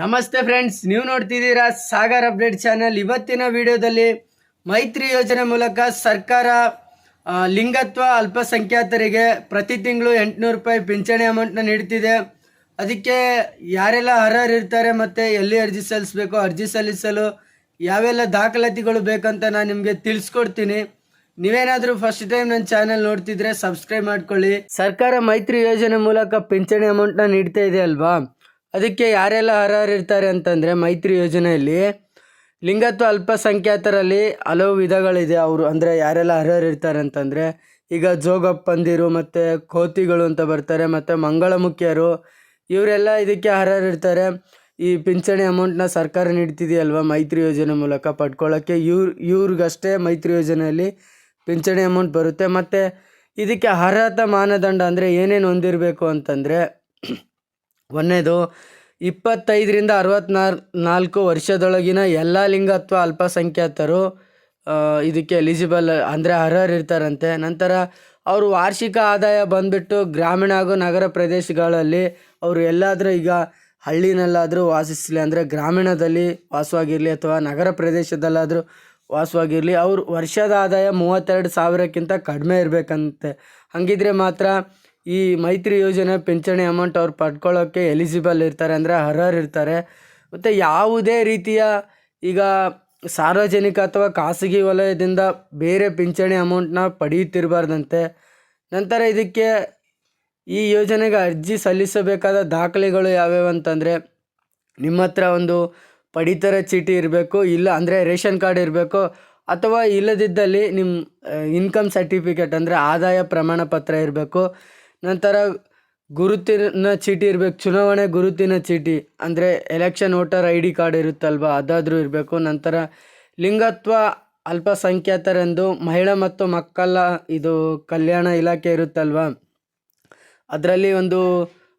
ನಮಸ್ತೆ ಫ್ರೆಂಡ್ಸ್, ನೀವು ನೋಡ್ತಿದ್ದೀರಾ ಸಾಗರ್ ಅಪ್ಡೇಟ್ ಚಾನೆಲ್. ಇವತ್ತಿನ ವಿಡಿಯೋದಲ್ಲಿ ಮೈತ್ರಿ ಯೋಜನೆ ಮೂಲಕ ಸರ್ಕಾರ ಲಿಂಗತ್ವ ಅಲ್ಪಸಂಖ್ಯಾತರಿಗೆ ಪ್ರತಿ ತಿಂಗಳು ಎಂಟುನೂರು ರೂಪಾಯಿ ಪಿಂಚಣಿ ಅಮೌಂಟ್ನ ನೀಡ್ತಿದೆ. ಅದಕ್ಕೆ ಯಾರೆಲ್ಲ ಅರ್ಹರಿರ್ತಾರೆ ಮತ್ತು ಎಲ್ಲಿ ಅರ್ಜಿ ಸಲ್ಲಿಸಬೇಕು, ಅರ್ಜಿ ಸಲ್ಲಿಸಲು ಯಾವೆಲ್ಲ ದಾಖಲಾತಿಗಳು ಬೇಕಂತ ನಾನು ನಿಮಗೆ ತಿಳಿಸ್ಕೊಡ್ತೀನಿ. ನೀವೇನಾದರೂ ಫಸ್ಟ್ ಟೈಮ್ ನನ್ನ ಚಾನಲ್ ನೋಡ್ತಿದ್ರೆ ಸಬ್ಸ್ಕ್ರೈಬ್ ಮಾಡ್ಕೊಳ್ಳಿ. ಸರ್ಕಾರ ಮೈತ್ರಿ ಯೋಜನೆ ಮೂಲಕ ಪಿಂಚಣಿ ಅಮೌಂಟ್ನ ನೀಡ್ತಾ ಇದೆ ಅಲ್ವಾ? ಅದಕ್ಕೆ ಯಾರೆಲ್ಲ ಅರ್ಹರಿರ್ತಾರೆ ಅಂತಂದರೆ ಮೈತ್ರಿ ಯೋಜನೆಯಲ್ಲಿ ಲಿಂಗತ್ವ ಅಲ್ಪಸಂಖ್ಯಾತರಲ್ಲಿ ಹಲವು ವಿಧಗಳಿದೆ ಅವರು. ಅಂದರೆ ಯಾರೆಲ್ಲ ಅರ್ಹರಿರ್ತಾರೆ ಅಂತಂದರೆ ಈಗ ಜೋಗಪ್ಪಂದಿರು ಮತ್ತು ಕೋತಿಗಳು ಅಂತ ಬರ್ತಾರೆ, ಮತ್ತು ಮಂಗಳಮುಖಿಯರು, ಇವರೆಲ್ಲ ಇದಕ್ಕೆ ಅರ್ಹರಿರ್ತಾರೆ ಈ ಪಿಂಚಣಿ ಅಮೌಂಟ್ನ ಸರ್ಕಾರ ನೀಡ್ತಿದೆಯಲ್ವ ಮೈತ್ರಿ ಯೋಜನೆ ಮೂಲಕ ಪಡ್ಕೊಳ್ಳೋಕ್ಕೆ ಇವ್ರು, ಇವ್ರಿಗಷ್ಟೇ ಮೈತ್ರಿ ಯೋಜನೆಯಲ್ಲಿ ಪಿಂಚಣಿ ಅಮೌಂಟ್ ಬರುತ್ತೆ. ಮತ್ತು ಇದಕ್ಕೆ ಅರ್ಹತಾ ಮಾನದಂಡ ಅಂದರೆ ಏನೇನು ಹೊಂದಿರಬೇಕು ಅಂತಂದರೆ ಒಂದನೇದು ಇಪ್ಪತ್ತೈದರಿಂದ ಅರವತ್ನಾಲ್ ನಾಲ್ಕು ವರ್ಷದೊಳಗಿನ ಎಲ್ಲ ಲಿಂಗ ಅಥವಾ ಅಲ್ಪಸಂಖ್ಯಾತರು ಇದಕ್ಕೆ ಎಲಿಜಿಬಲ್ ಅಂದರೆ ಅರ್ಹರಿರ್ತಾರಂತೆ ನಂತರ ಅವರು ವಾರ್ಷಿಕ ಆದಾಯ ಬಂದ್ಬಿಟ್ಟು ಗ್ರಾಮೀಣ ಹಾಗೂ ನಗರ ಪ್ರದೇಶಗಳಲ್ಲಿ ಅವರು ಎಲ್ಲಾದರೂ ಈಗ ಹಳ್ಳಿನಲ್ಲಾದರೂ ವಾಸಿಸಲಿ ಅಂದರೆ ಗ್ರಾಮೀಣದಲ್ಲಿ ವಾಸವಾಗಿರಲಿ ಅಥವಾ ನಗರ ಪ್ರದೇಶದಲ್ಲಾದರೂ ವಾಸವಾಗಿರಲಿ, ಅವರು ವರ್ಷದ ಆದಾಯ ಮೂವತ್ತೆರಡು ಸಾವಿರಕ್ಕಿಂತ ಕಡಿಮೆ ಇರಬೇಕಂತೆ. ಹಾಗಿದ್ರೆ ಮಾತ್ರ ಈ ಮೈತ್ರಿ ಯೋಜನೆ ಪಿಂಚಣಿ ಅಮೌಂಟ್ ಅವ್ರು ಪಡ್ಕೊಳ್ಳೋಕ್ಕೆ ಎಲಿಜಿಬಲ್ ಇರ್ತಾರೆ ಅಂದರೆ ಅರ್ಹರಿರ್ತಾರೆ ಮತ್ತು ಯಾವುದೇ ರೀತಿಯ ಈಗ ಸಾರ್ವಜನಿಕ ಅಥವಾ ಖಾಸಗಿ ವಲಯದಿಂದ ಬೇರೆ ಪಿಂಚಣಿ ಅಮೌಂಟ್ನ ಪಡೆಯುತ್ತಿರಬಾರ್ದಂತೆ. ನಂತರ ಇದಕ್ಕೆ ಈ ಯೋಜನೆಗೆ ಅರ್ಜಿ ಸಲ್ಲಿಸಬೇಕಾದ ದಾಖಲೆಗಳು ಯಾವ್ಯಾವು ಅಂತಂದರೆ ನಿಮ್ಮ ಹತ್ರ ಒಂದು ಪಡಿತರ ಚೀಟಿ ಇರಬೇಕು, ಇಲ್ಲ ಅಂದರೆ ರೇಷನ್ ಕಾರ್ಡ್ ಇರಬೇಕು, ಅಥವಾ ಇಲ್ಲದಿದ್ದಲ್ಲಿ ನಿಮ್ಮ ಇನ್ಕಮ್ ಸರ್ಟಿಫಿಕೇಟ್ ಅಂದರೆ ಆದಾಯ ಪ್ರಮಾಣ ಪತ್ರ ಇರಬೇಕು. ನಂತರ ಗುರುತಿನ ಚೀಟಿ ಇರಬೇಕು, ಚುನಾವಣೆ ಗುರುತಿನ ಚೀಟಿ, ಅಂದರೆ election voter I D card ಇರುತ್ತಲ್ವ, ಅದಾದರೂ ಇರಬೇಕು. ನಂತರ ಲಿಂಗತ್ವ ಅಲ್ಪಸಂಖ್ಯಾತರೆಂದು ಮಹಿಳಾ ಮತ್ತು ಮಕ್ಕಳ ಇದು ಕಲ್ಯಾಣ ಇಲಾಖೆ ಇರುತ್ತಲ್ವ, ಅದರಲ್ಲಿ ಒಂದು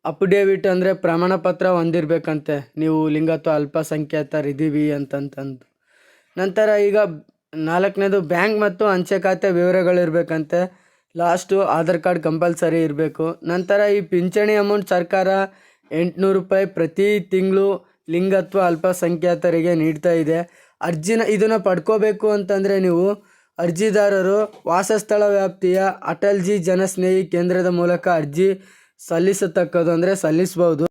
ಅಪಿಡೇವಿಟ್ ಅಂದರೆ ಪ್ರಮಾಣ ಪತ್ರ ಹೊಂದಿರಬೇಕಂತೆ. ನೀವು ಲಿಂಗತ್ವ ಅಲ್ಪಸಂಖ್ಯಾತರಿದ್ದೀವಿ ಅಂತಂತಂದು. ನಂತರ ಈಗ ನಾಲ್ಕನೇದು ಬ್ಯಾಂಕ್ ಮತ್ತು ಅಂಚೆ ಖಾತೆ ವಿವರಗಳಿರ್ಬೇಕಂತೆ. ಲಾಸ್ಟು ಆಧಾರ್ ಕಾರ್ಡ್ ಕಂಪಲ್ಸರಿ ಇರಬೇಕು. ನಂತರ ಈ ಪಿಂಚಣಿ ಅಮೌಂಟ್ ಸರ್ಕಾರ ಎಂಟುನೂರು ರೂಪಾಯಿ ಪ್ರತಿ ತಿಂಗಳು ಲಿಂಗತ್ವ ಅಲ್ಪಸಂಖ್ಯಾತರಿಗೆ ನೀಡ್ತಾ ಇದೆ. ಅರ್ಜಿನ ಇದನ್ನು ಪಡ್ಕೋಬೇಕು ಅಂತಂದರೆ ನೀವು ಅರ್ಜಿದಾರರು ವಾಸಸ್ಥಳ ವ್ಯಾಪ್ತಿಯ ಅಟಲ್ಜಿ ಜನಸ್ನೇಹಿ ಕೇಂದ್ರದ ಮೂಲಕ ಅರ್ಜಿ ಸಲ್ಲಿಸತಕ್ಕದ್ದು ಅಂದರೆ ಸಲ್ಲಿಸ್ಬೋದು.